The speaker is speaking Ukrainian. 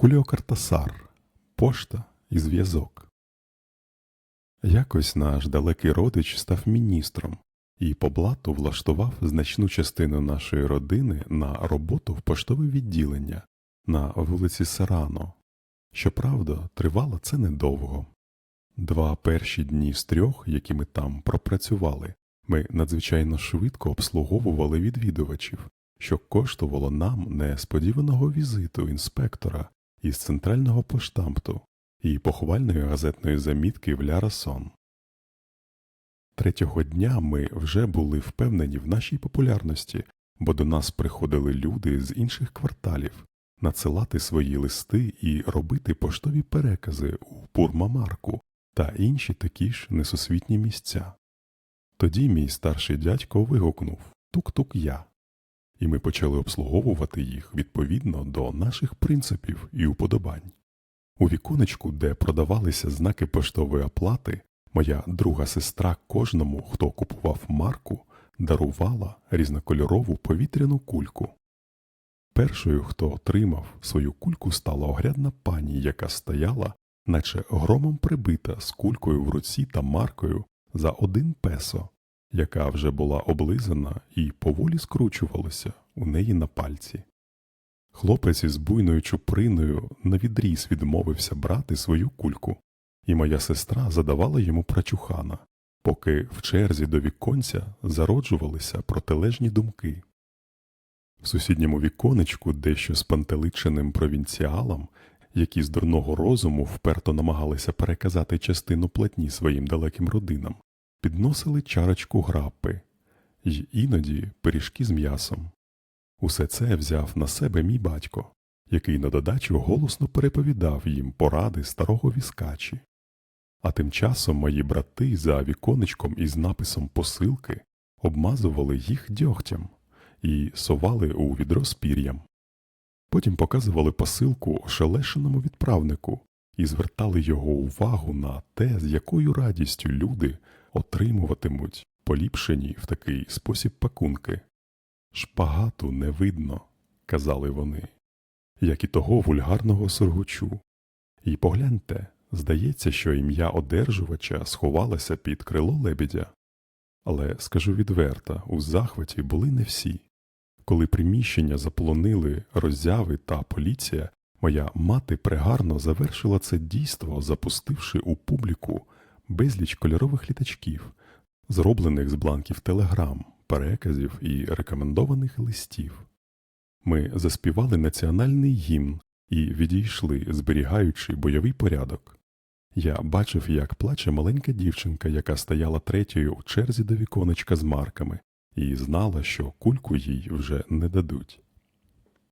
Хуліо Картасар, пошта і зв'язок. Якось наш далекий родич став міністром і по блату влаштував значну частину нашої родини на роботу в поштове відділення на вулиці Сарано. Щоправда, тривало це недовго. Два перші дні з трьох, які ми там пропрацювали, ми надзвичайно швидко обслуговували відвідувачів, що коштувало нам несподіваного візиту інспектора із центрального поштамту і похвальної газетної замітки в Лярасон. Третього дня ми вже були впевнені в нашій популярності, бо до нас приходили люди з інших кварталів надсилати свої листи і робити поштові перекази у Пурмамарку та інші такі ж несусвітні місця. Тоді мій старший дядько вигукнув Тук-тук я, і ми почали обслуговувати їх відповідно до наших принципів і уподобань. У віконечку, де продавалися знаки поштової оплати, моя друга сестра кожному, хто купував марку, дарувала різнокольорову повітряну кульку. Першою, хто отримав свою кульку, стала огрядна пані, яка стояла, наче громом прибита з кулькою в руці та маркою за один песо, яка вже була облизана і поволі скручувалася у неї на пальці. Хлопець із буйною чуприною навідріз відмовився брати свою кульку, і моя сестра задавала йому прачухана, поки в черзі до віконця зароджувалися протилежні думки. В сусідньому віконечку, дещо спантеличеним провінціалам, які з дурного розуму вперто намагалися переказати частину платні своїм далеким родинам, підносили чарочку граппи й іноді пиріжки з м'ясом. Усе це взяв на себе мій батько, який на додачу голосно переповідав їм поради старого віскачі. А тим часом мої брати за віконечком із написом посилки обмазували їх дьогтям і совали у відро з пір'ям. Потім показували посилку ошелешеному відправнику і звертали його увагу на те, з якою радістю люди отримуватимуть поліпшені в такий спосіб пакунки. Шпагату не видно, казали вони, як і того вульгарного сургучу. І погляньте, здається, що ім'я одержувача сховалося під крило лебідя. Але скажу відверто, у захваті були не всі. Коли приміщення заполонили роззяви та поліція, моя мати пригарно завершила це дійство, запустивши у публіку безліч кольорових літачків, зроблених з бланків телеграм, переказів і рекомендованих листів. Ми заспівали національний гімн і відійшли, зберігаючи бойовий порядок. Я бачив, як плаче маленька дівчинка, яка стояла третьою у черзі до віконечка з марками, і знала, що кульку їй вже не дадуть.